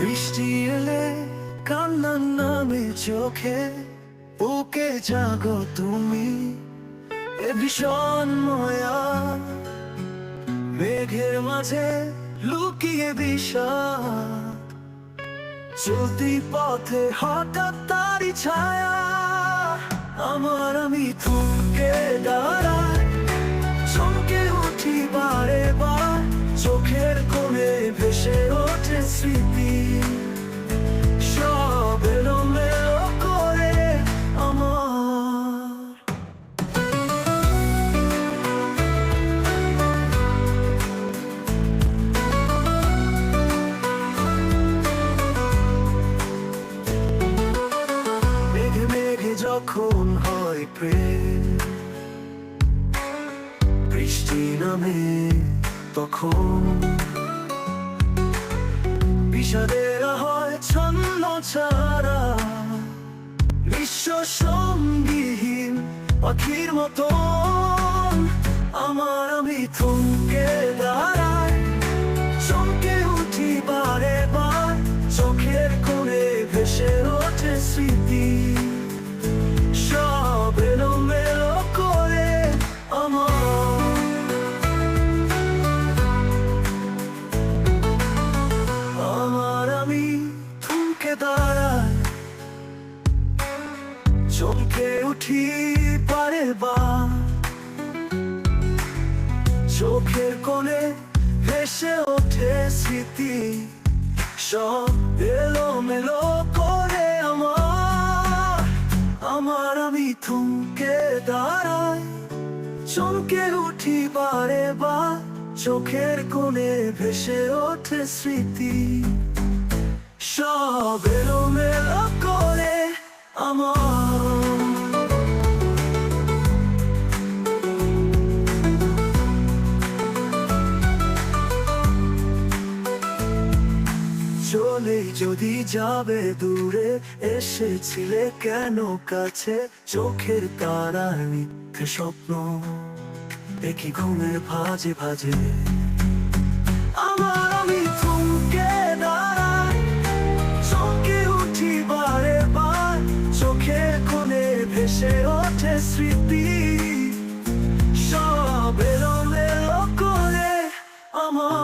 বৃষ্টি এলে কান্নার নামে চোখে বুকে জাগো তুমি। এ ভীষণ ময়া মেঘের মাঝে লুকিয়ে বিষাদ। চলতি পথে হঠাৎ তারি ছায়া আমার আমি থমকে দাঁড়াই। চমকে উঠি বারে বার, চোখের কোণে ভেসে ওঠে স্মৃতি। যখন হয় প্রেম। বৃষ্টি নামে তখন বিষাদের হয় ছন্ন ছাড়া। বিশ্ব সঙ্গীহীন পাখির মতন। আমার আমি থমকে দাঁড়াই চমকে উঠি পারে বা। চোখের কোণে ভেসে ওঠে স্মৃতি। সব এলো মেলো করে আমার। আমার আমি থমকে দাঁড়াই। চমকে উঠি বারে বা। চোখের কোণে ভেসে ওঠে স্মৃতি। সব এলো মেলো চলে যদি যাবে দূরে, এসেছিলে কেন কাছে? চোখের তারা মিথ্যে স্বপ্ন দেখি ঘুমের ভাজে ভাজে। আমার আমি থমকে দাঁড়াই, চমকে উঠি বারে বার। চোখে কোণে ভেসে ওঠে স্মৃতি, সব এলো করে আমার